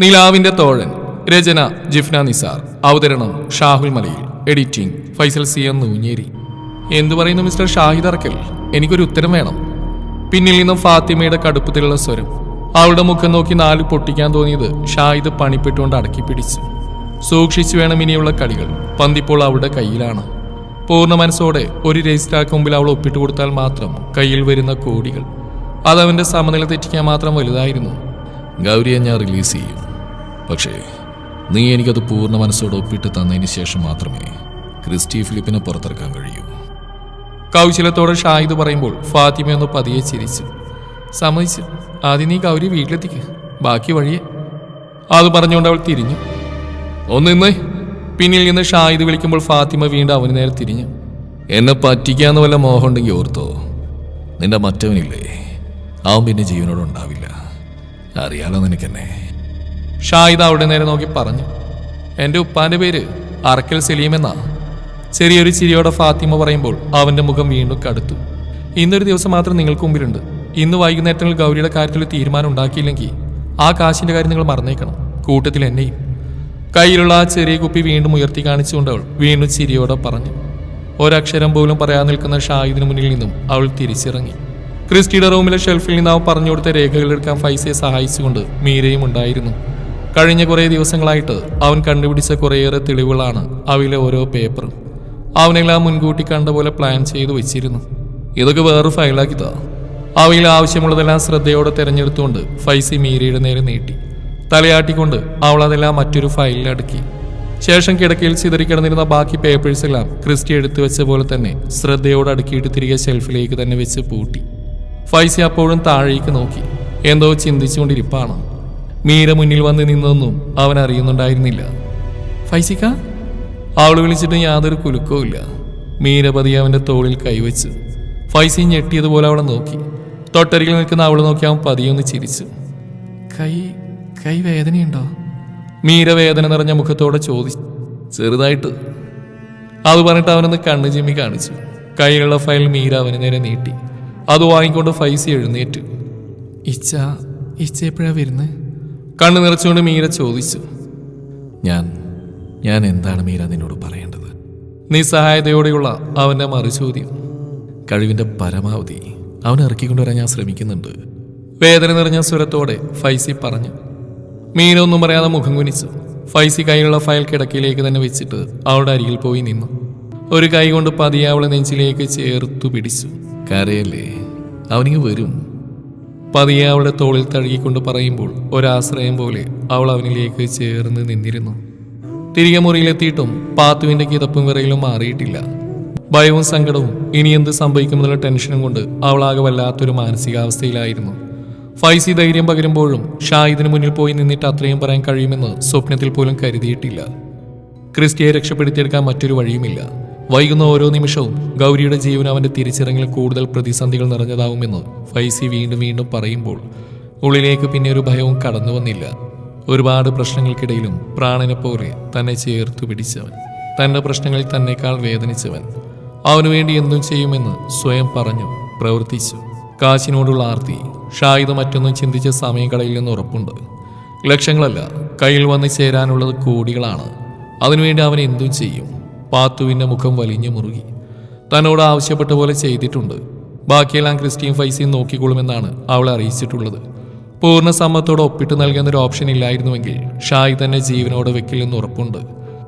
നിലാവിന്റെ തോഴൻ രചന ജിഫ്ന നിസാർ. അവതരണം Shahul Malayil. Editing Faisal C M Noonjeri. എന്തു പറയുന്നു മിസ്റ്റർ ഷാഹിദ് അറക്കൽ? എനിക്കൊരു ഉത്തരം വേണം. പിന്നിൽ നിന്നും ഫാത്തിമയുടെ കടുപ്പത്തിലുള്ള സ്വരം. അവളുടെ മുഖം നോക്കി നാല് പൊട്ടിക്കാൻ തോന്നിയത് ഷാഹിദ് പണിപ്പെട്ടുകൊണ്ട് അടക്കി പിടിച്ചു. സൂക്ഷിച്ചു വേണം ഇനിയുള്ള കളികൾ. പന്തിപ്പോൾ അവളുടെ കയ്യിലാണ്. പൂർണ മനസ്സോടെ ഒരു രജിസ്ട്രാർക്ക് മുമ്പിൽ അവൾ ഒപ്പിട്ട് കൊടുത്താൽ മാത്രം കയ്യിൽ വരുന്ന കോടികൾ. അതവന്റെ സമനില തെറ്റിക്കാൻ മാത്രം വലുതായിരുന്നു. ഗൗരിയെ ഞാൻ റിലീസ് ചെയ്യും. പക്ഷേ നീ എനിക്കത് പൂർണ മനസ്സോടെ ഒപ്പിട്ട് തന്നതിന് ശേഷം മാത്രമേ ക്രിസ്റ്റി ഫിലിപ്പിനെ പുറത്തിറക്കാൻ കഴിയൂ. കൗശലത്തോടെ ഷായിദ് പറയുമ്പോൾ ഫാത്തിമ ഒന്ന് പതിയെ ചിരിച്ചു. സമ്മതിച്ചു ആദ്യം നീ ഗൗരി വീട്ടിലെത്തിക്ക്. ബാക്കി വഴിയെ. അത് പറഞ്ഞുകൊണ്ട് അവൾ തിരിഞ്ഞു. ഒന്ന് നിന്നേ പിന്നിൽ നിന്ന് ഷാഹിദ് വിളിക്കുമ്പോൾ ഫാത്തിമ വീണ്ടും അവന് നേരെ തിരിഞ്ഞു. എന്നെ പറ്റിക്കാന്ന് വല്ല മോഹം ഉണ്ടെങ്കിൽ ഓർത്തോ. നിന്റെ മറ്റവനില്ലേ? അവൻ പിന്നെ ജീവനോട് ഉണ്ടാവില്ല. അറിയാലോ നിനക്കെന്നെ. ഷാഹിദ് അവിടെ നേരെ നോക്കി പറഞ്ഞു എന്റെ ഉപ്പാന്റെ പേര് അറക്കൽ സലീം എന്നാ. ചെറിയൊരു ചിരിയോടെ ഫാത്തിമ പറയുമ്പോൾ അവന്റെ മുഖം വീണ്ടും കടുത്തു. ഇന്നൊരു ദിവസം മാത്രം നിങ്ങൾക്ക് മുമ്പിലുണ്ട്. ഇന്ന് വൈകുന്നേരത്തിൽ ഗൗരിയുടെ കാര്യത്തിൽ തീരുമാനം ഉണ്ടാക്കിയില്ലെങ്കിൽ ആ കാശിന്റെ കാര്യം നിങ്ങൾ മറന്നേക്കണം. കൂട്ടത്തിൽ എന്നെയും. കയ്യിലുള്ള ആ ചെറിയ കുപ്പി വീണ്ടും ഉയർത്തി കാണിച്ചുകൊണ്ട് അവൾ വീണ്ടും ചിരിയോടെ പറഞ്ഞു. ഒരക്ഷരം പോലും പറയാൻ നിൽക്കുന്ന ഷാഹിദിന് മുന്നിൽ നിന്നും അവൾ തിരിച്ചിറങ്ങി. ക്രിസ്റ്റിയുടെ റൂമിലെ ഷെൽഫിൽ നിന്ന് അവൻ പറഞ്ഞു കൊടുത്ത രേഖകൾ എടുക്കാൻ ഫൈസയെ സഹായിച്ചുകൊണ്ട് മീരയും ഉണ്ടായിരുന്നു. കഴിഞ്ഞ കുറേ ദിവസങ്ങളായിട്ട് അവൻ കണ്ടുപിടിച്ച കുറേയേറെ തെളിവുകളാണ് അവയിലെ ഓരോ പേപ്പറും. അവനെല്ലാം മുൻകൂട്ടി കണ്ട പോലെ പ്ലാൻ ചെയ്തു വെച്ചിരുന്നു. ഇതൊക്കെ വേറെ ഫയലാക്കി താ അവയിൽ ആവശ്യമുള്ളതെല്ലാം ശ്രദ്ധയോടെ തിരഞ്ഞെടുത്തുകൊണ്ട് ഫൈസി മീരയുടെ നേരെ നീട്ടി. തലയാട്ടിക്കൊണ്ട് അവൾ അതെല്ലാം മറ്റൊരു ഫയലിൽ അടുക്കി. ശേഷം കിടക്കയിൽ ചിതറിക്കിടന്നിരുന്ന ബാക്കി പേപ്പേഴ്സ് എല്ലാം ക്രിസ്റ്റി എടുത്തു വെച്ച പോലെ തന്നെ ശ്രദ്ധയോടെ അടുക്കിയിട്ട് തിരികെ ഷെൽഫിലേക്ക് തന്നെ വെച്ച് പൂട്ടി. ഫൈസി അപ്പോഴും താഴേക്ക് നോക്കി. എന്തോ ചിന്തിച്ചുകൊണ്ടിരിപ്പാണ്. മീര മുന്നിൽ വന്ന് നിന്നൊന്നും അവൻ അറിയുന്നുണ്ടായിരുന്നില്ല. ഫൈസിക്ക? അവൾ വിളിച്ചിട്ട് യാതൊരു കുലുക്കവും ഇല്ല. മീരപതി അവന്റെ തോളിൽ കൈവച്ച് ഫൈസി ഞെട്ടിയതുപോലെ അവളെ നോക്കി. തൊട്ടരികിൽ നിൽക്കുന്ന അവൾ നോക്കി അവൻ പതിയൊന്ന് ചിരിച്ചു. കൈ കൈ വേദനയുണ്ടോ? മീര വേദന നിറഞ്ഞ മുഖത്തോടെ ചോദിച്ചു ചെറുതായിട്ട്. അത് പറഞ്ഞിട്ട് അവനൊന്ന് കണ്ണു ചിമ്മി കാണിച്ചു. കയ്യിലുള്ള ഫയൽ മീര അവന് നേരെ നീട്ടി. അത് വാങ്ങിക്കൊണ്ട് ഫൈസി എഴുന്നേറ്റു. ഇച്ച ഇച്ച എപ്പോഴാണ് വരുന്നത് കണ്ണു നിറച്ചുകൊണ്ട് മീര ചോദിച്ചു ഞാൻ ഞാൻ എന്താണ് മീര നിന്നോട് പറയേണ്ടത്? നിസ്സഹായതയോടെയുള്ള അവന്റെ മറുചോദ്യം കഴിവിന്റെ പരമാവധി. അവനെ ഇറക്കിക്കൊണ്ടുവരാൻ ഞാൻ ശ്രമിക്കുന്നുണ്ട്. വേദന നിറഞ്ഞ സ്വരത്തോടെ ഫൈസി പറഞ്ഞു. മീര ഒന്നും പറയാതെ മുഖം കുനിച്ചു. ഫൈസി കയ്യിലുള്ള ഫയൽ കിടക്കയിലേക്ക് തന്നെ വെച്ചിട്ട് അവളുടെ അരികിൽ പോയി നിന്നു. ഒരു കൈ കൊണ്ട് പതിയെ അവളെ നെഞ്ചിലേക്ക് ചേർത്തു പിടിച്ചു. കരയല്ലേ? അവനിങ്ങ് വരും. പതിയെ അവളുടെ തോളിൽ തഴുകിക്കൊണ്ട് പറയുമ്പോൾ ഒരാശ്രയം പോലെ അവൾ അവനിലേക്ക് ചേർന്ന് നിന്നിരുന്നു. തിരികെ മുറിയിലെത്തിയിട്ടും പാത്തുവിന്റെ കിതപ്പും വിറയിലും മാറിയിട്ടില്ല. ഭയവും സങ്കടവും ഇനി എന്ത് സംഭവിക്കുമെന്നുള്ള ടെൻഷനും കൊണ്ട് അവളാകെ വല്ലാത്തൊരു മാനസികാവസ്ഥയിലായിരുന്നു. ഫൈസി ധൈര്യം പകരുമ്പോഴും ഷാഹിദിന് മുന്നിൽ പോയി നിന്നിട്ട് അത്രയും പറയാൻ കഴിയുമെന്ന് സ്വപ്നത്തിൽ പോലും കരുതിയിട്ടില്ല. ക്രിസ്റ്റിയെ രക്ഷപ്പെടുത്തിയെടുക്കാൻ മറ്റൊരു വഴിയുമില്ല. വൈകുന്ന ഓരോ നിമിഷവും ഗൗരിയുടെ ജീവൻ അവന്റെ തിരിച്ചിറങ്ങിൽ കൂടുതൽ പ്രതിസന്ധികൾ നിറഞ്ഞതാവുമെന്ന് ഫൈസി വീണ്ടും വീണ്ടും പറയുമ്പോൾ ഉള്ളിലേക്ക് പിന്നെ ഒരു ഭയവും കടന്നു വന്നില്ല. ഒരുപാട് പ്രശ്നങ്ങൾക്കിടയിലും പ്രാണനെ പോലെ തന്നെ ചേർത്തു പിടിച്ചവൻ തന്റെ പ്രശ്നങ്ങളിൽ തന്നെക്കാൾ വേദനിച്ചവൻ. അവനു വേണ്ടി എന്തും ചെയ്യുമെന്ന് സ്വയം പറഞ്ഞു പ്രവർത്തിച്ചു. കാശിനോടുള്ള ആർത്തി ഷായുധ മറ്റൊന്നും ചിന്തിച്ച സമയം കളയില്ലെന്ന് ഉറപ്പുണ്ട്. ലക്ഷങ്ങളല്ല കയ്യിൽ വന്ന് ചേരാനുള്ളത് കോടികളാണ്. അതിനുവേണ്ടി അവൻ എന്തും ചെയ്യും. പാത്തുവിന്റെ മുഖം വലിഞ്ഞു മുറുകി. തന്നോട് ആവശ്യപ്പെട്ട പോലെ ചെയ്തിട്ടുണ്ട്. ബാക്കിയെല്ലാം ക്രിസ്റ്റീൻ ഫൈസിയും നോക്കിക്കൊള്ളുമെന്നാണ് അവളെ അറിയിച്ചിട്ടുള്ളത്. പൂർണ സമ്മതത്തോടെ ഒപ്പിട്ട് നൽകുന്ന ഒരു ഓപ്ഷൻ ഇല്ലായിരുന്നുവെങ്കിൽ ഷായി തന്നെ ജീവനോടെ വെക്കില്ലെന്ന് ഉറപ്പുണ്ട്.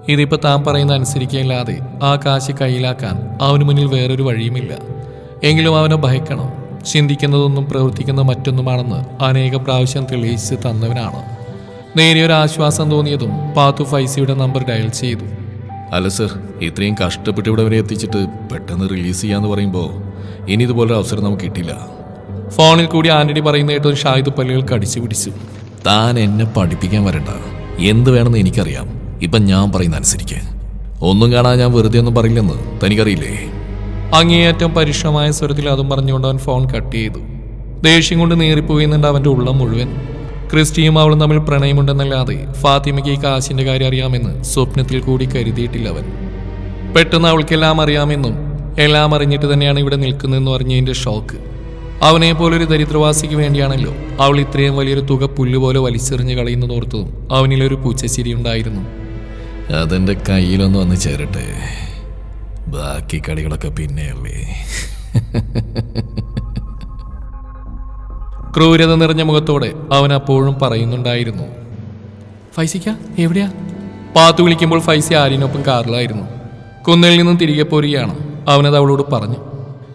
ഇതിപ്പോൾ താൻ പറയുന്ന അനുസരിക്കില്ലാതെ ആ കാശ് കയ്യിലാക്കാൻ അവന് മുന്നിൽ വേറൊരു വഴിയുമില്ല. എങ്കിലും അവനെ ഭയക്കണം. ചിന്തിക്കുന്നതൊന്നും പ്രവർത്തിക്കുന്ന മറ്റൊന്നുമാണെന്ന് അനേക പ്രാവശ്യം തെളിയിച്ച് തന്നവനാണ്. നേരിയൊരു ആശ്വാസം തോന്നിയതും പാത്തു ഫൈസിയുടെ നമ്പർ ഡയൽ ചെയ്തു. അല്ല സർ ഇത്രയും കഷ്ടപ്പെട്ട് ഇവിടെ വരെ എത്തിച്ചിട്ട് പെട്ടെന്ന് റിലീസ് ചെയ്യാന്ന് പറയുമ്പോൾ ഇനി ഇതുപോലൊരു അവസരം നമുക്ക് കിട്ടില്ല ഫോണിൽ കൂടി ആന്റണി പറയുന്ന കേട്ട് ഒരു ഷാഹിദ് പല്ലുകൾ കടിച്ചു പിടിച്ചു. താൻ എന്നെ പഠിപ്പിക്കാൻ വരണ്ട. എന്ത് വേണമെന്ന് എനിക്കറിയാം. ഇപ്പം ഞാൻ പറയുന്ന അനുസരിക്ക്. ഒന്നും കാണാൻ ഞാൻ വെറുതെ ഒന്നും പറയില്ലെന്ന് തനിക്കറിയില്ലേ? അങ്ങേയറ്റം പരുഷമായ സ്വരത്തിൽ അതും പറഞ്ഞുകൊണ്ട് അവൻ ഫോൺ കട്ട് ചെയ്തു. ദേഷ്യം കൊണ്ട് നേറിപ്പോയിന്നുണ്ട് അവന്റെ ഉള്ളം മുഴുവൻ. ക്രിസ്റ്റിയും അവളും തമ്മിൽ പ്രണയമുണ്ടെന്നല്ലാതെ ഫാത്തിമയ്ക്ക് ഈ കാശിന്റെ കാര്യം അറിയാമെന്ന് സ്വപ്നത്തിൽ കൂടി കരുതിയിട്ടില്ല അവൻ. പെട്ടെന്ന് അവൾക്കെല്ലാം അറിയാമെന്നും എല്ലാം അറിഞ്ഞിട്ട് തന്നെയാണ് ഇവിടെ നിൽക്കുന്നതെന്ന് പറഞ്ഞതിന്റെ ഷോക്ക്. അവനെ പോലൊരു ദരിദ്രവാസിക്ക് വേണ്ടിയാണല്ലോ അവൾ ഇത്രയും വലിയൊരു തുക പുല്ലുപോലെ വലിച്ചെറിഞ്ഞ് കളയുന്നതോർത്തതും അവനിലൊരു പൂച്ചശിരി ഉണ്ടായിരുന്നു. അതെന്റെ കയ്യിലൊന്ന് വന്ന് ചേരട്ടെ. ബാക്കി കളികളൊക്കെ പിന്നെയല്ലേ. ക്രൂരത നിറഞ്ഞ മുഖത്തോടെ അവൻ അപ്പോഴും പറയുന്നുണ്ടായിരുന്നു. ഫൈസിക്ക എവിടെയാ? പാത്തു വിളിക്കുമ്പോൾ ഫൈസി ആര്യനൊപ്പം കാറിലായിരുന്നു. കുന്നിൽ നിന്നും തിരികെ പോരുകയാണ്. അവനത് അവളോട് പറഞ്ഞു.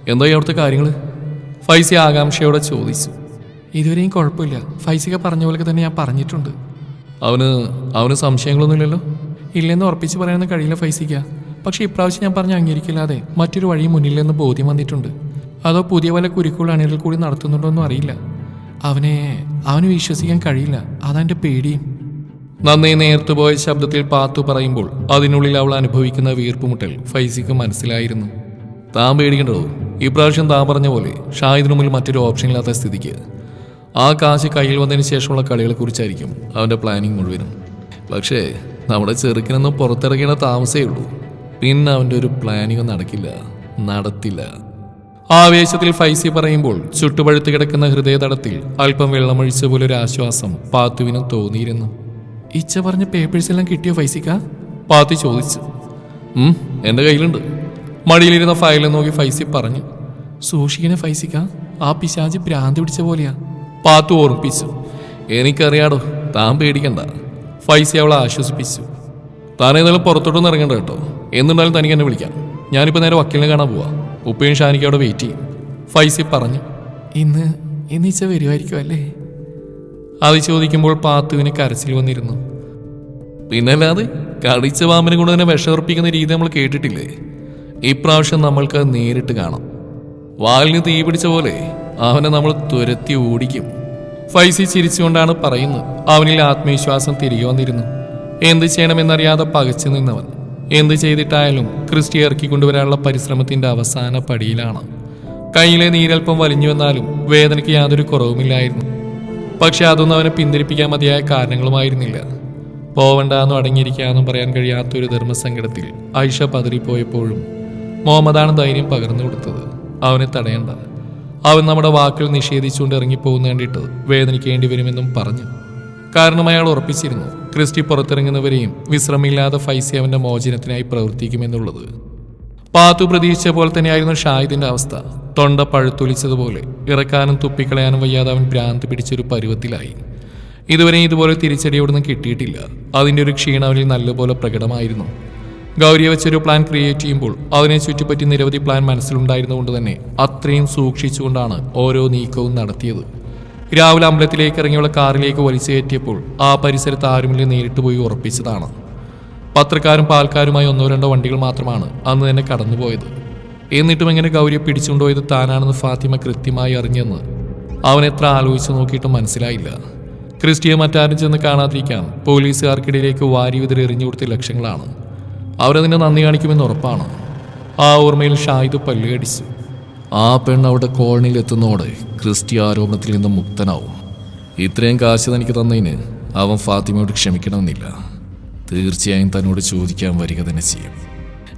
എന്തായി അവിടുത്തെ കാര്യങ്ങൾ ഫൈസി ആകാംക്ഷയോടെ ചോദിച്ചു. ഇതുവരെയും കുഴപ്പമില്ല. ഫൈസിക പറഞ്ഞ പോലെ തന്നെ ഞാൻ പറഞ്ഞിട്ടുണ്ട്. അവന് അവന് സംശയങ്ങളൊന്നുമില്ലല്ലോ? ഇല്ലെന്ന് ഉറപ്പിച്ച് പറയാനൊന്നും കഴിയില്ല ഫൈസിക്ക. പക്ഷേ ഇപ്രാവശ്യം ഞാൻ പറഞ്ഞ അംഗീകരിക്കില്ലാതെ മറ്റൊരു വഴി മുന്നിലെന്ന് ബോധ്യം വന്നിട്ടുണ്ട്. അതോ പുതിയ വല്ല കുരുക്കുകൾ അണികൾ കൂടി നടത്തുന്നുണ്ടോ എന്നും അറിയില്ല. അവനെ അവന് വിശ്വസിക്കാൻ കഴിയില്ല. അതാന്റെ പേടിയും. നന്നേ നേർത്തുപോയ ശബ്ദത്തിൽ പാത്തു പറയുമ്പോൾ അതിനുള്ളിൽ അവൾ അനുഭവിക്കുന്ന വീർപ്പുമുട്ടൽ ഫൈസിക്ക് മനസ്സിലായിരുന്നു. താൻ പേടിക്കണ്ടോ ഇപ്രാവശ്യം താൻ പറഞ്ഞ പോലെ ഷാഹിദിന് മുമ്പിൽ മറ്റൊരു ഓപ്ഷൻ ഇല്ലാത്ത സ്ഥിതിക്ക്. ആ കാശ് കയ്യിൽ വന്നതിന് ശേഷമുള്ള കളികളെക്കുറിച്ചായിരിക്കും അവന്റെ പ്ലാനിങ് മുഴുവനും. പക്ഷേ നമ്മുടെ ചെറുക്കിനൊന്നും പുറത്തിറങ്ങേണ്ട താമസേ ഉള്ളൂ. പിന്നെ അവന്റെ ഒരു പ്ലാനിങ് നടക്കില്ല. നടത്തില്ല. ആവേശത്തിൽ ഫൈസി പറയുമ്പോൾ ചുട്ടുപഴുത്ത് കിടക്കുന്ന ഹൃദയതടത്തിൽ അല്പം വെള്ളമൊഴിച്ച പോലെ ഒരു ആശ്വാസം പാത്തുവിന് തോന്നിയിരുന്നു. ഇച്ച പറഞ്ഞ പേപ്പേഴ്സ് എല്ലാം കിട്ടിയോ ഫൈസിക്ക? പാത്തി ചോദിച്ചു. എന്റെ കയ്യിലുണ്ട്. മടിയിലിരുന്ന ഫയലിൽ നോക്കി ഫൈസി പറഞ്ഞു. സൂക്ഷിക്കണേ ഫൈസിക്ക ആ പിശാജ് ഭ്രാന്തി പിടിച്ച പോലെയാ. പാത്തു ഓർമ്മിപ്പിച്ചു. എനിക്കറിയാടോ താൻ പേടിക്കണ്ട. ഫൈസി അവളെ ആശ്വസിപ്പിച്ചു. താൻ ഏതായാലും പുറത്തോട്ടൊന്നും ഇറങ്ങണ്ട കേട്ടോ. എന്നുണ്ടായാലും തനിക്ക് എന്നെ വിളിക്കാം. ഞാനിപ്പോൾ നേരെ വക്കീലിനെ കാണാൻ പോവാ. ഉപ്പയും ഷാനിക്ക് അവിടെ വെയിറ്റ് ചെയ്യും. ഫൈസി പറഞ്ഞു ഇന്ന് ഇന്ന് ഇച്ച വരുമായിരിക്കും അല്ലേ? അത് ചോദിക്കുമ്പോൾ പാത്തുവിന് കരച്ചിൽ വന്നിരുന്നു. പിന്നല്ലാതെ കടിച്ച പാമ്പിനെ കൊണ്ട് തന്നെ വിഷമർപ്പിക്കുന്ന രീതി നമ്മൾ കേട്ടിട്ടില്ലേ? ഇപ്രാവശ്യം നമ്മൾക്ക് നേരിട്ട് കാണാം. വാലിന് തീ പിടിച്ച പോലെ അവനെ നമ്മൾ തുരത്തി ഓടിക്കും. ഫൈസി ചിരിച്ചുകൊണ്ടാണ് പറയുന്നത്. അവനിൽ ആത്മവിശ്വാസം തിരികെ വന്നിരുന്നു. എന്ത് ചെയ്യണമെന്നറിയാതെ പകച്ചു നിന്നവൻ. എന്ത് ചെയ്തിട്ടായാലും ക്രിസ്റ്റി ഇറക്കി കൊണ്ടുവരാനുള്ള പരിശ്രമത്തിന്റെ അവസാന പടിയിലാണ്. കയ്യിലെ നീരൽപ്പം വലിഞ്ഞു വന്നാലും വേദനയ്ക്ക് യാതൊരു കുറവുമില്ലായിരുന്നു. പക്ഷെ അതൊന്നും അവനെ പിന്തിരിപ്പിക്കാൻ മതിയായ കാരണങ്ങളുമായിരുന്നില്ല. പോവണ്ടെന്നും അടങ്ങിയിരിക്കാന്നും പറയാൻ കഴിയാത്തൊരു ധർമ്മസങ്കടത്തിൽ ഐഷ പതറിപ്പോയപ്പോഴും മുഹമ്മദാണ് ധൈര്യം പകർന്നു കൊടുത്തത്. അവനെ തടയണ്ട. അവൻ നമ്മുടെ വാക്കുകൾ നിഷേധിച്ചുകൊണ്ട് ഇറങ്ങിപ്പോകുന്ന കണ്ടിട്ട് വേദനിക്കേണ്ടി വരുമെന്നും പറഞ്ഞു. കാരണം അയാൾ ഉറപ്പിച്ചിരുന്നു. ക്രിസ്റ്റി പുറത്തിറങ്ങുന്നവരെയും വിശ്രമില്ലാതെ ഫൈസി അവന്റെ മോചനത്തിനായി പ്രവർത്തിക്കുമെന്നുള്ളത്. പാത്തു പ്രതീക്ഷിച്ച പോലെ തന്നെയായിരുന്നു ഷാഹിദിന്റെ അവസ്ഥ. തൊണ്ട പഴുത്തൊലിച്ചതുപോലെ ഇറക്കാനും തുപ്പിക്കളയാനും വയ്യാതെ അവൻ ഭ്രാന്ത് പിടിച്ചൊരു പരുവത്തിലായി. ഇതുവരെ ഇതുപോലെ തിരിച്ചടി അവിടുന്ന് കിട്ടിയിട്ടില്ല. അതിന്റെ ഒരു ക്ഷീണം അവനിൽ നല്ലപോലെ പ്രകടമായിരുന്നു. ഗൗരിയെ വെച്ചൊരു പ്ലാൻ ക്രിയേറ്റ് ചെയ്യുമ്പോൾ അതിനെ ചുറ്റിപ്പറ്റി നിരവധി പ്ലാൻ മനസ്സിലുണ്ടായിരുന്നുകൊണ്ട് തന്നെ അത്രയും സൂക്ഷിച്ചുകൊണ്ടാണ് ഓരോ നീക്കവും നടത്തിയത്. രാവിലെ അമ്പലത്തിലേക്ക് ഇറങ്ങിയുള്ള കാറിലേക്ക് വലിച്ചു കയറ്റിയപ്പോൾ ആ പരിസരത്ത് ആരുമില്ല നേരിട്ട് പോയി ഉറപ്പിച്ചതാണ്. പത്രക്കാരും പാൽക്കാരുമായി ഒന്നോ രണ്ടോ വണ്ടികൾ മാത്രമാണ് അന്ന് തന്നെ കടന്നുപോയത്. എന്നിട്ടും എങ്ങനെ ഗൗരിയെ പിടിച്ചുകൊണ്ടുപോയത് താനാണെന്ന് ഫാത്തിമ കൃത്യമായി അറിഞ്ഞെന്ന് അവൻ എത്ര ആലോചിച്ച് നോക്കിയിട്ടും മനസ്സിലായില്ല. ക്രിസ്റ്റിയെ മറ്റാരും ചെന്ന് കാണാതിരിക്കാൻ പോലീസുകാർക്കിടയിലേക്ക് വാരി വിതറി എറിഞ്ഞു കൊടുത്ത ലക്ഷങ്ങളാണ്. അവരതിനെ നന്ദി കാണിക്കുമെന്ന് ഉറപ്പാണ്. ആ ഓർമ്മയിൽ ഷായിദ് പല്ലുകടിച്ചു ആ പെണ്ണ് അവിടെ കോളനിയിൽ എത്തുന്നതോടെ ക്രിസ്റ്റി ആരോപണത്തിൽ നിന്ന് മുക്തനാവും. ഇത്രയും കാശ് തനിക്ക് തന്നതിന് അവൻ ഫാത്തിമയോട് ക്ഷമിക്കണമെന്നില്ല. തീർച്ചയായും തന്നോട് ചോദിക്കാൻ വരിക തന്നെ ചെയ്യും.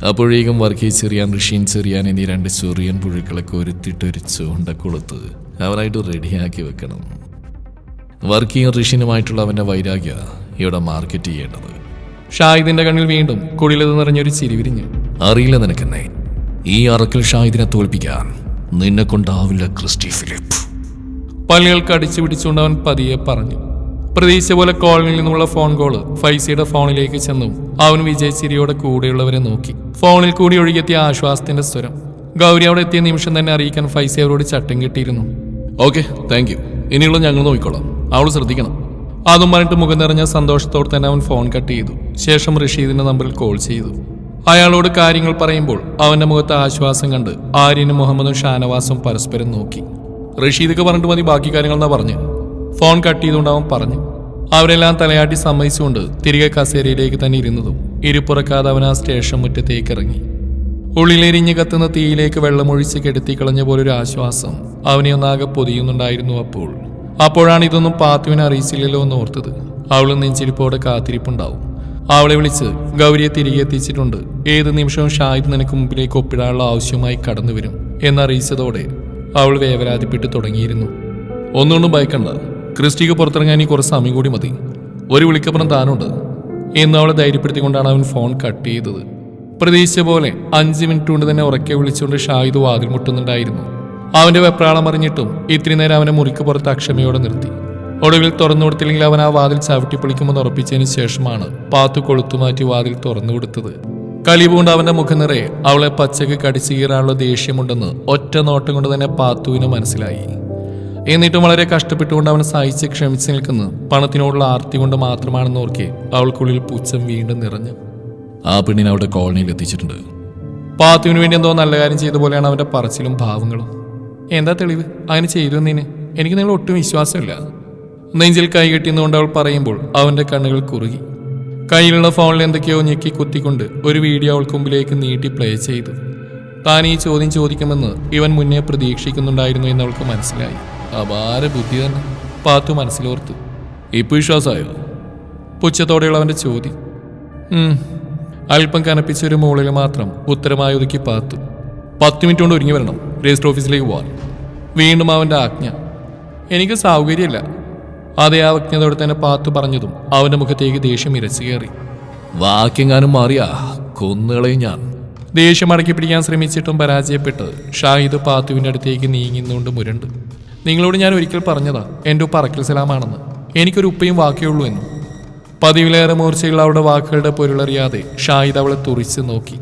അപ്പോഴേക്കും വർക്കി ചെറിയാൻ ഋഷീൻ ചെറിയാൻ എന്നീ രണ്ട് ചെറിയൻ പുഴുക്കളൊക്കെ ഒരുത്തിട്ട് ഒരു ചൂണ്ട കൊളുത്ത് അവനായിട്ട് റെഡിയാക്കി വെക്കണം. വർക്കിയും ഋഷീനുമായിട്ടുള്ള അവന്റെ വൈരാഗ്യ ഇവിടെ മാർക്കറ്റ് ചെയ്യേണ്ടത്. ഷാഹിദിന്റെ കണ്ണിൽ വീണ്ടും കുടിലത് നിറഞ്ഞൊരു ചിരി വിരിഞ്ഞു. അറിയില്ല നിനക്കെന്നെ. ഈ അറക്കൽ ഷാഹിദിനെ തോൽപ്പിക്കാൻ നിന്നെ കൊണ്ടാവില്ല ക്രിസ്റ്റി ഫിലിപ്പ്. പല്ലുകൾക്ക് അടിച്ചു പിടിച്ചുകൊണ്ട് അവൻ പതിയെ പറഞ്ഞു. പ്രതീക്ഷ പോലെ കോളനിയിൽ നിന്നുള്ള ഫോൺ കോൾ ഫൈസിയുടെ ഫോണിലേക്ക് ചെന്നു. അവൻ വിജയച്ചിരിയോടെ കൂടെയുള്ളവരെ നോക്കി. ഫോണിൽ കൂടി ഒഴുകിയെത്തിയ ആശ്വാസത്തിന്റെ സ്വരം. ഗൗരി അവിടെ എത്തിയ നിമിഷം തന്നെ അറിയിക്കാൻ ഫൈസി അവരോട് ചട്ടം കിട്ടിയിരുന്നു. ഓക്കെ താങ്ക് യു ഇനിയുള്ള ഞങ്ങൾ നോക്കിക്കോളാം. അവൾ ശ്രദ്ധിക്കണം. അതും പറഞ്ഞിട്ട് മുഖം നിറഞ്ഞ സന്തോഷത്തോടെ തന്നെ അവൻ ഫോൺ കട്ട് ചെയ്തു. ശേഷം റഷീദിന്റെ നമ്പറിൽ കോൾ ചെയ്തു. അയാളോട് കാര്യങ്ങൾ പറയുമ്പോൾ അവന്റെ മുഖത്ത് ആശ്വാസം കണ്ട് ആര്യനും മുഹമ്മദും ഷാനവാസും പരസ്പരം നോക്കി. റഷീദൊക്കെ പറഞ്ഞിട്ട് മതി ബാക്കി കാര്യങ്ങൾ എന്നാ പറഞ്ഞു. ഫോൺ കട്ട് ചെയ്തുകൊണ്ട് അവൻ പറഞ്ഞു. അവരെല്ലാം തലയാട്ടി സമ്മതിച്ചുകൊണ്ട് തിരികെ കസേരയിലേക്ക് തന്നെ ഇരുന്നതും ഇരുപ്പുറക്കാതെ അവൻ ആ സ്റ്റേഷൻ മുറ്റത്തേക്ക് ഇറങ്ങി ഉള്ളിലെരിഞ്ഞ് കത്തുന്ന തീയിലേക്ക് വെള്ളമൊഴിച്ച് കെടുത്തിക്കളഞ്ഞ പോലൊരു ആശ്വാസം അവനെ ഒന്നാകെ പൊതിയുന്നുണ്ടായിരുന്നു അപ്പോൾ. അപ്പോഴാണ് ഇതൊന്നും പാത്തുവിനെ അറിയിച്ചില്ലല്ലോ എന്ന് ഓർത്തത്. അവൾ നെഞ്ചിരിപ്പോടെ കാത്തിരിപ്പുണ്ടാവും. അവളെ വിളിച്ച് ഗൗരിയെ തിരികെ എത്തിച്ചിട്ടുണ്ട്. ഏത് നിമിഷവും ഷാഹിദ് നിനക്ക് മുമ്പിലേക്ക് ഒപ്പിടാനുള്ള ആവശ്യമായി കടന്നു വരും എന്നറിയിച്ചതോടെ അവൾ വേവരാതിപ്പെട്ട് തുടങ്ങിയിരുന്നു. ഒന്നുകൊണ്ടും ഭയക്കണ്ട. ക്രിസ്റ്റിക്ക് പുറത്തിറങ്ങാൻ ഈ കുറച്ച് സമയം കൂടി മതി. ഒരു വിളിക്കപ്പുറം താനുണ്ട്. എന്ന് അവളെ ധൈര്യപ്പെടുത്തിക്കൊണ്ടാണ് അവൻ ഫോൺ കട്ട് ചെയ്തത്. പ്രതീക്ഷിച്ച പോലെ അഞ്ച് മിനിറ്റ് കൊണ്ട് തന്നെ ഉറക്കെ വിളിച്ചുകൊണ്ട് ഷാഹിദ് വാതിൽ മുട്ടുന്നുണ്ടായിരുന്നു. അവന്റെ വെപ്രാളം അറിഞ്ഞിട്ടും ഇത്രയും നേരം അവനെ മുറിക്ക് പുറത്ത് അക്ഷമയോടെ നിർത്തി. ഒടുവിൽ തുറന്നു കൊടുത്തില്ലെങ്കിൽ അവൻ ആ വാതിൽ ചവിട്ടി പൊളിക്കുമെന്ന് ഉറപ്പിച്ചതിന് ശേഷമാണ് പാത്തു കൊളുത്തുമാറ്റി വാതിൽ തുറന്നു കൊടുത്തത്. കലിപൂണ്ട് അവന്റെ മുഖം നിറയെ അവളെ പച്ചക്ക് കടിച്ചു കീറാനുള്ള ദേഷ്യമുണ്ടെന്ന് ഒറ്റ നോട്ടം കൊണ്ട് തന്നെ പാത്തുവിന് മനസ്സിലായി. എന്നിട്ടും വളരെ കഷ്ടപ്പെട്ടുകൊണ്ട് അവൻ സഹിച്ച് ക്ഷമിച്ചു നിൽക്കുന്ന. പണത്തിനോടുള്ള ആർത്തി കൊണ്ട് മാത്രമാണെന്ന് ഓർക്കെ അവൾക്കുള്ളിൽ പുച്ഛം വീണ്ടും നിറഞ്ഞു. ആ പെണ്ണിനെ അവിടെ കോളനിയിൽ എത്തിച്ചിട്ടുണ്ട്. പാത്തുവിന് വേണ്ടി എന്തോ നല്ല കാര്യം ചെയ്ത പോലെയാണ് അവന്റെ പറച്ചിലും ഭാവങ്ങളും. എന്താ തെളിവ്? അങ്ങനെ ചെയ്തു എന്നതിന് എനിക്ക് നിങ്ങൾ ഒട്ടും വിശ്വാസമില്ല. നെഞ്ചിൽ കൈ കെട്ടിയെന്നുകൊണ്ട് അവൾ പറയുമ്പോൾ അവന്റെ കണ്ണുകൾ കുറുകി. കയ്യിലുള്ള ഫോണിൽ എന്തൊക്കെയോ ഞെക്കി കുത്തിക്കൊണ്ട് ഒരു വീഡിയോ അവൾക്ക് മുമ്പിലേക്ക് നീട്ടി പ്ലേ ചെയ്തു. താൻ ഈ ചോദ്യം ചോദിക്കുമെന്ന് ഇവൻ മുന്നേ പ്രതീക്ഷിക്കുന്നുണ്ടായിരുന്നു എന്ന് അവൾക്ക് മനസ്സിലായി. അപാര ബുദ്ധി തന്നെ. പാത്തു മനസ്സിലോർത്തു. ഇപ്പോൾ വിശ്വാസമായോ പുച്ഛത്തോടെയുള്ള അവന്റെ ചോദ്യം. അല്പം കനപ്പിച്ചൊരു മുകളിൽ മാത്രം ഉത്തരമായി ഒതുക്കി പാത്തു. പത്ത് മിനിറ്റ് കൊണ്ട് ഒരുങ്ങി വരണം. രജിസ്റ്റർ ഓഫീസിലേക്ക് പോവാൻ. വീണ്ടും അവന്റെ ആജ്ഞ. എനിക്ക് സൗകര്യമില്ല. അതേ അവജ്ഞതയോടെ തന്നെ പാത്തു പറഞ്ഞതും അവന്റെ മുഖത്തേക്ക് ദേഷ്യം ഇരച്ചു കയറി. വാക്യങ്ങാനും മാറിയാ കൊന്നുകളയും ഞാൻ. ദേഷ്യം അടക്കി പിടിക്കാൻ ശ്രമിച്ചിട്ടും പരാജയപ്പെട്ട് ഷാഹിദ് പാത്തുവിന്റെ അടുത്തേക്ക് നീങ്ങുന്നുകൊണ്ട് മുരണ്ട്. നിങ്ങളോട് ഞാൻ ഒരിക്കൽ പറഞ്ഞതാ എന്റെ ഉപ്പ അറക്കൽ സലാമാണെന്ന്. എനിക്കൊരു ഉപ്പയും വാക്കേ ഉള്ളൂ എന്ന്. പതിവിലേറെ മൂർച്ചയുള്ള അവളുടെ വാക്കുകളുടെ പൊരുളറിയാതെ ഷാഹിദ് അവളെ തുറിച്ച് നോക്കി.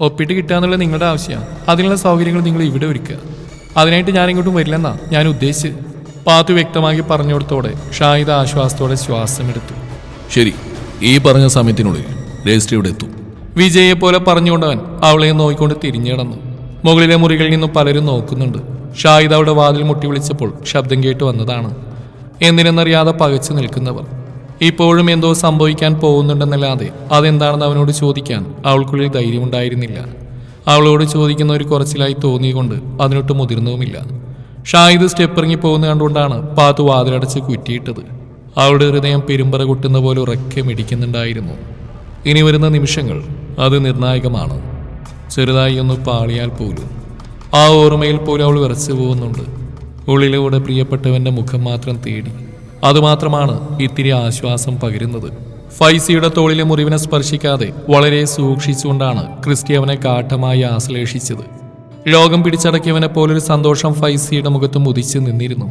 ഒപ്പിട്ട് കിട്ടാന്നുള്ള നിങ്ങളുടെ ആവശ്യമാണ് അതിനുള്ള സൗകര്യങ്ങൾ നിങ്ങൾ ഇവിടെ ഒരുക്കുക. അതിനായിട്ട് ഞാൻ ഇങ്ങോട്ടും വരില്ലെന്നാ ഞാൻ ഉദ്ദേശിച്ച് പാത്തു വ്യക്തമാക്കി പറഞ്ഞുകൊടുത്തോടെ ഷാഹിദ ആശ്വാസത്തോടെ ശ്വാസമെടുത്തു. ശരി ഈ പറഞ്ഞ സമയത്തിനുള്ളിൽ രജിസ്റ്റർ ഇവിടെ എത്തും. വിജയെ പോലെ പറഞ്ഞുകൊണ്ടവൻ അവളെ നോക്കിക്കൊണ്ട് തിരിഞ്ഞു കിടന്നു മുകളിലെ മുറികളിൽ നിന്നും പലരും നോക്കുന്നുണ്ട്. ഷാഹിദ അവളുടെ വാതിൽ മുട്ടി വിളിച്ചപ്പോൾ ശബ്ദം കേട്ട് വന്നതാണ്. എന്തിനെന്നറിയാതെ പകച്ചു നിൽക്കുന്നവർ. ഇപ്പോഴും എന്തോ സംഭവിക്കാൻ പോകുന്നുണ്ടെന്നല്ലാതെ അതെന്താണെന്ന് അവനോട് ചോദിക്കാൻ അവൾക്കുള്ളിൽ ധൈര്യമുണ്ടായിരുന്നില്ല. അവളോട് ചോദിക്കുന്ന ഒരു കുറച്ചിലായി തോന്നിയുകൊണ്ട് അതിനൊട്ട് മുതിർന്നതുമില്ല. ഷാഹിദ് സ്റ്റെപ്പ് ഇറങ്ങി പോകുന്ന കണ്ടുകൊണ്ടാണ് പാത്തു വാതിലടച്ച് കുറ്റിയിട്ടത്. അവളുടെ ഹൃദയം പെരുമ്പറ കൊട്ടുന്ന പോലെ ഉറക്കെ മിടിക്കുന്നുണ്ടായിരുന്നു. ഇനി വരുന്ന നിമിഷങ്ങൾ അത് നിർണായകമാണ്. ചെറുതായി ഒന്ന് പാളിയാൽ പോലും. ആ ഓർമ്മയിൽ പോലും അവൾ വിറച്ചു പോകുന്നുണ്ട്. ഉള്ളിലൂടെ പ്രിയപ്പെട്ടവന്റെ മുഖം മാത്രം തേടി. അതുമാത്രമാണ് ഇത്തിരി ആശ്വാസം പകരുന്നത്. ഫൈസിയുടെ തോളിലെ മുറിവിനെ സ്പർശിക്കാതെ വളരെ സൂക്ഷിച്ചുകൊണ്ടാണ് ക്രിസ്റ്റി അവനെ കാട്ടമായി ആശ്ലേഷിച്ചത്. ലോകം പിടിച്ചടക്കിയവനെ പോലൊരു സന്തോഷം ഫൈസിയുടെ മുഖത്ത് മുതിച്ച് നിന്നിരുന്നു.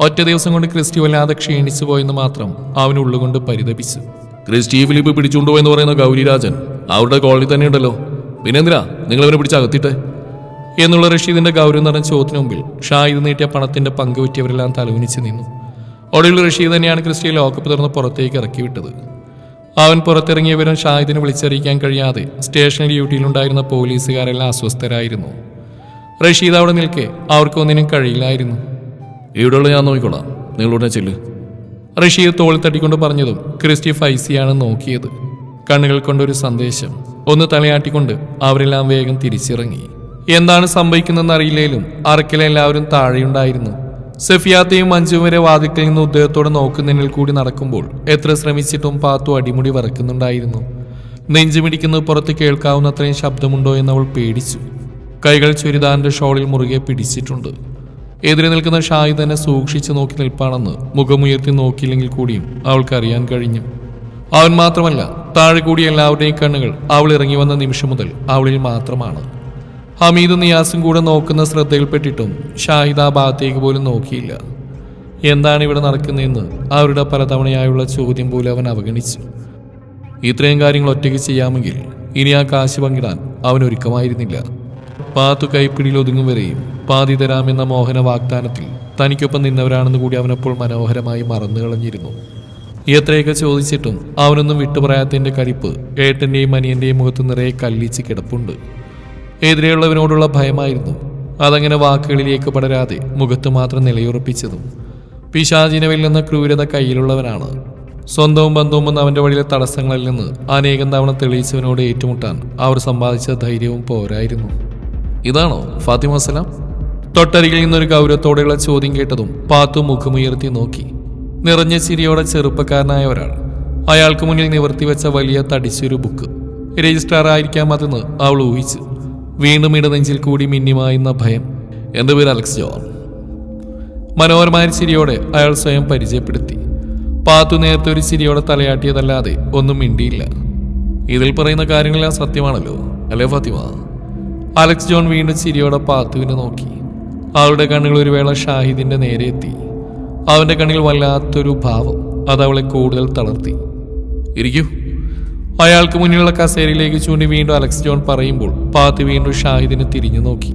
ഒറ്റ ദിവസം കൊണ്ട് ക്രിസ്റ്റി വല്ലാതെ ക്ഷീണിച്ചു പോയെന്ന് മാത്രം അവനുള്ളുകൊണ്ട് പരിതപിച്ചു. ക്രിസ്റ്റി ഫിലിപ്പ് പിടിച്ചുകൊണ്ടുപോയെന്ന് എന്ന് പറയുന്ന ഗൗരിരാജൻ അവരുടെ കോളനി തന്നെ ഉണ്ടല്ലോ. പിന്നെന്തിനാ നിങ്ങൾ അവനെ പിടിച്ച് അകത്തിട്ടെ? എന്നുള്ള റഷീദിന്റെ ഗൗരവം നിറഞ്ഞ ചോദ്യത്തിന് മുമ്പിൽ ഷാഹിദ് നീട്ടിയ പണത്തിന്റെ പങ്ക് പറ്റിയവരെല്ലാം തലകുനിച്ച് നിന്നു. ഒടുവിൽ റഷീദ് തന്നെയാണ് ക്രിസ്റ്റിയെ ലോക്കപ്പ് തുറന്ന് പുറത്തേക്ക് ഇറക്കി വിട്ടത് അവൻ പുറത്തിറങ്ങിയവരും ഷാഹിദിനെ വിളിച്ചറിയിക്കാൻ കഴിയാതെ സ്റ്റേഷൻ ഡ്യൂട്ടിയിലുണ്ടായിരുന്ന പോലീസുകാരെല്ലാം അസ്വസ്ഥരായിരുന്നു. റഷീദ് അവിടെ നിൽക്കെ. അവർക്കൊന്നിനും കഴിയില്ലായിരുന്നു. ഇവിടെയുള്ള ഞാൻ നോക്കിക്കോളാം. നിങ്ങളുടെ ചെല്ല്. റഷീദ് തോളിൽ തട്ടിക്കൊണ്ട് പറഞ്ഞതും ക്രിസ്റ്റി ഫൈസിയാണ് നോക്കിയത്. കണ്ണുകൾ കൊണ്ടൊരു സന്ദേശം. ഒന്ന് തലയാട്ടിക്കൊണ്ട് അവരെല്ലാം വേഗം തിരിച്ചിറങ്ങി. എന്താണ് സംഭവിക്കുന്നതെന്ന് അറിയില്ലേലും അറക്കിലെ എല്ലാവരും താഴെയുണ്ടായിരുന്നു. സഫിയാത്തയും മഞ്ജു വരെ വാതിക്കൽ നിന്ന് ഉദ്ദേഹത്തോടെ നോക്കുന്നതിൽ കൂടി നടക്കുമ്പോൾ എത്ര ശ്രമിച്ചിട്ടും പാത്തു അടിമുടി വറക്കുന്നുണ്ടായിരുന്നു. നെഞ്ചുമിടിക്കുന്നത് പുറത്ത് കേൾക്കാവുന്നത്രയും ശബ്ദമുണ്ടോ എന്നവൾ അവൾ പേടിച്ചു. കൈകൾ ചുരിദാറിന്റെ ഷോളിൽ മുറുകെ പിടിച്ചിട്ടുണ്ട്. എതിരെ നിൽക്കുന്ന ഷായി തന്നെ സൂക്ഷിച്ചു നോക്കി നിൽപ്പാണെന്ന് മുഖമുയർത്തി നോക്കിയില്ലെങ്കിൽ കൂടിയും അവൾക്കറിയാൻ കഴിഞ്ഞു. അവൻ മാത്രമല്ല താഴെ കൂടി എല്ലാവരുടെയും കണ്ണുകൾ അവൾ ഇറങ്ങി വന്ന നിമിഷം മുതൽ അവളിൽ മാത്രമാണ്. ഹമീദ് നിയാസും കൂടെ നോക്കുന്ന ശ്രദ്ധയിൽപ്പെട്ടിട്ടും ഷാഹിദ് ആ ഭാഗത്തേക്ക് പോലും നോക്കിയില്ല. എന്താണ് ഇവിടെ നടക്കുന്നതെന്ന് അവരുടെ പലതവണയായുള്ള ചോദ്യം പോലും അവൻ അവഗണിച്ചു. ഇത്രയും കാര്യങ്ങൾ ഒറ്റയ്ക്ക് ചെയ്യാമെങ്കിൽ ഇനി ആ കാശ് പങ്കിടാൻ അവൻ ഒരുക്കമായിരുന്നില്ല. പാത്തു കൈപ്പിടിയിൽ ഒതുങ്ങും വരെയും പാതി തരാമെന്ന മോഹന വാഗ്ദാനത്തിൽ തനിക്കൊപ്പം നിന്നവരാണെന്ന് കൂടി അവനപ്പോൾ മനോഹരമായി മറന്നു കളഞ്ഞിരുന്നു. എത്രയൊക്കെ ചോദിച്ചിട്ടും അവനൊന്നും വിട്ടുപറയാത്തതിന്റെ കരിപ്പ് ഏട്ടന്റെയും അനിയന്റെയും മുഖത്ത് നിറയെ കല്ലിച്ച് കിടപ്പുണ്ട്. എതിരെയുള്ളവനോടുള്ള ഭയമായിരുന്നു. അതങ്ങനെ വാക്കുകളിലേക്ക് പടരാതെ മുഖത്ത് മാത്രം നിലയുറപ്പിച്ചതും പിശാചിനെ വെല്ലുന്ന ക്രൂരത കയ്യിലുള്ളവനാണ്. സ്വന്തവും ബന്ധവും അവന്റെ വഴിയിലെ തടസ്സങ്ങളിൽ നിന്ന് അനേകം തവണ തെളിയിച്ചവനോട് ഏറ്റുമുട്ടാൻ അവർ സമ്പാദിച്ച ധൈര്യവും പോരായിരുന്നു. ഇതാണോ ഫാത്തിമ സലാം തൊട്ടരികിൽ നിന്നൊരു ഗൗരവത്തോടെയുള്ള ചോദ്യം കേട്ടതും പാത്തു മുഖമുയർത്തി നോക്കി. നിറഞ്ഞ ചിരിയോടെ ചെറുപ്പക്കാരനായ ഒരാൾ അയാൾക്ക് മുന്നിൽ നിവർത്തി വെച്ച വലിയ തടിച്ചൊരു ബുക്ക് രജിസ്ട്രാർ ആയിരിക്കാം അതെന്ന് അവൾ ഊഹിച്ചു. വീണ്ടും ഇടനെഞ്ചിൽ കൂടി മിന്നിമായുന്ന ഭയം. എന്റെ പേര് അലക്സ് ജോൺ. മനോഹരമായ ചിരിയോടെ അയാൾ സ്വയം പരിചയപ്പെടുത്തി. പാത്തു നേരത്തെ ഒരു ചിരിയോടെ തലയാട്ടിയതല്ലാതെ ഒന്നും മിണ്ടിയില്ല. ഇതിൽ പറയുന്ന കാര്യങ്ങളെല്ലാം സത്യമാണല്ലോ. അല്ലേ ഫാത്തിമ? അലക്സ് ജോൺ വീണ്ടും ചിരിയോടെ പാത്തുവിനെ നോക്കി. അവളുടെ കണ്ണുകൾ ഒരു വേള ഷാഹിദിന്റെ നേരെ എത്തി. അവന്റെ കണ്ണിൽ വല്ലാത്തൊരു ഭാവം അത് അവളെ കൂടുതൽ തളർത്തി. ഇരിക്കൂ. അയാൾക്ക് മുന്നിലുള്ള കസേരയിലേക്ക് ചൂണ്ടി വീണ്ടും അലക്സ് ജോൺ പറയുമ്പോൾ പാത്തു വീണ്ടും ഷാഹിദിനെ തിരിഞ്ഞു നോക്കി.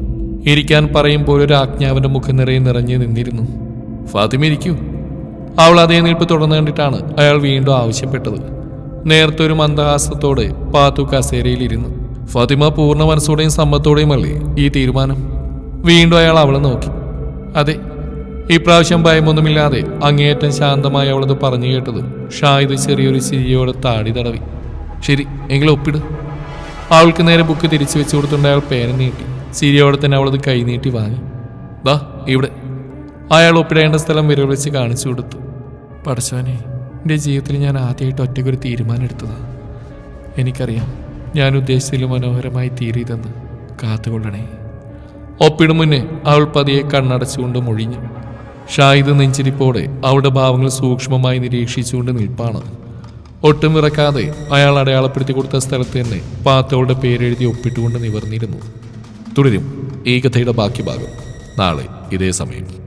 ഇരിക്കാൻ പറയുമ്പോൾ ഒരു ആജ്ഞാവിന്റെ മുഖം നിറയെ നിറഞ്ഞു നിന്നിരുന്നു. ഫാത്തിമ ഇരിക്കൂ. അവൾ അതേ നിൽപ്പ് തുടർന്നു കണ്ടിട്ടാണ് അയാൾ വീണ്ടും ആവശ്യപ്പെട്ടത്. നേരത്തെ ഒരു മന്ദഹാസത്തോടെ പാത്തു കസേരയിലിരുന്നു. ഫാത്തിമ പൂർണ മനസ്സോടെയും സമ്മത്തോടെയും അല്ലേ ഈ തീരുമാനം? വീണ്ടും അയാൾ അവളെ നോക്കി. അതെ ഇപ്രാവശ്യം ഭയമൊന്നുമില്ലാതെ അങ്ങേയറ്റം ശാന്തമായി അവളത് പറഞ്ഞു കേട്ടത് ഷാഹിദ് ചെറിയൊരു ചിരിയോടെ താടി തടവി. ശരി എങ്കിലും ഒപ്പിട്. അവൾക്ക് നേരെ ബുക്ക് തിരിച്ചു വെച്ചു കൊടുത്തുകൊണ്ട് അയാൾ പേന നീട്ടി. ചിരിയോടെ തന്നെ അവളത് കൈനീട്ടി വാങ്ങി. ദാ ഇവിടെ. അയാൾ ഒപ്പിടേണ്ട സ്ഥലം വിരൽ വെച്ച് കാണിച്ചു കൊടുത്തു. പടച്ചവനെ എന്റെ ജീവിതത്തിൽ ഞാൻ ആദ്യമായിട്ട് ഒറ്റയ്ക്കൊരു തീരുമാനം എടുത്തതാണ് എനിക്കറിയാം. ഞാൻ ഉദ്ദേശിച്ചതിലും മനോഹരമായി തീരിതെന്ന് കാത്തുകൊള്ളണേ. ഒപ്പിടും മുന്നേ അവൾ പതിയെ കണ്ണടച്ചുകൊണ്ട് മൊഴിഞ്ഞു. ഷാഹിദ് നെഞ്ചിരിപ്പോടെ അവളുടെ ഭാവങ്ങൾ സൂക്ഷ്മമായി നിരീക്ഷിച്ചുകൊണ്ട് നിൽപ്പാണ്. ഒട്ടും ഇറക്കാതെ അയാൾ അടയാളപ്പെടുത്തി കൊടുത്ത സ്ഥലത്ത് തന്നെ പാത്തവളുടെ പേരെഴുതി ഒപ്പിട്ടുകൊണ്ട് നിവർന്നിരുന്നു. തുടരും ഈ കഥയുടെ ബാക്കി ഭാഗം നാളെ ഇതേ സമയം.